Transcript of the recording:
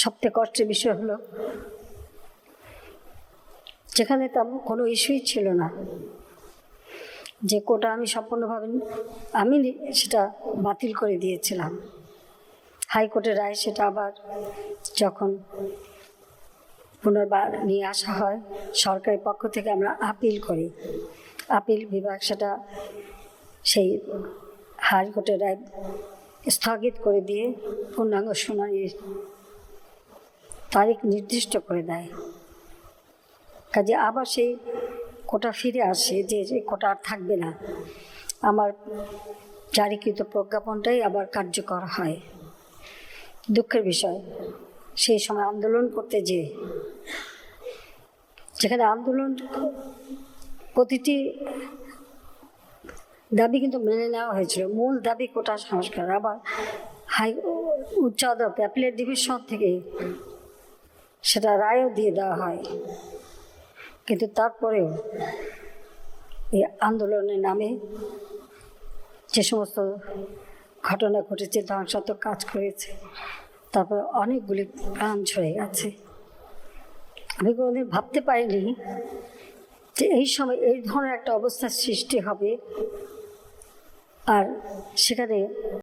সবথেকে কষ্টের বিষয় হলো, যেখানে তেমন কোনো ইস্যুই ছিল না। যে কোটা আমি সম্পূর্ণভাবে আমি সেটা বাতিল করে দিয়েছিলাম। হাইকোর্টের রায় সেটা আবার যখন পুনর্বার নিয়ে আসা হয়, সরকারের পক্ষ থেকে আমরা আপিল করি। আপিল বিভাগ সেটা সেই হাইকোর্টের রায় স্থগিত করে দিয়ে পূর্ণাঙ্গ শুনানির তারিখ নির্দিষ্ট করে দেয়। কাজে আবার সেই কোটা ফিরে আসে যে কোটা আর থাকবে না। আমার জারিকৃত প্রজ্ঞাপনটাই আবার কার্যকর হয়। দুঃখের বিষয়, সেই সময় আন্দোলন করতে যে যেখানে আন্দোলন প্রতিটি দাবি কিন্তু মেনে নেওয়া হয়েছিল। মূল দাবি কোটা সংস্কার। আবার হাই, উচ্চ আদালত, অ্যাপিলেট ডিভিশন থেকে সেটা রায়ও দিয়ে দেওয়া হয়। কিন্তু তারপরেও এই আন্দোলনের নামে যে সমস্ত ঘটনা ঘটেছে, ধ্বংসাত্মক কাজ করেছে, তারপর অনেকগুলি প্রাণ ঝরে গেছে। আমি কোনোদিন ভাবতে পারিনি যে এই সময় এই ধরনের একটা অবস্থার সৃষ্টি হবে। আর সেখানে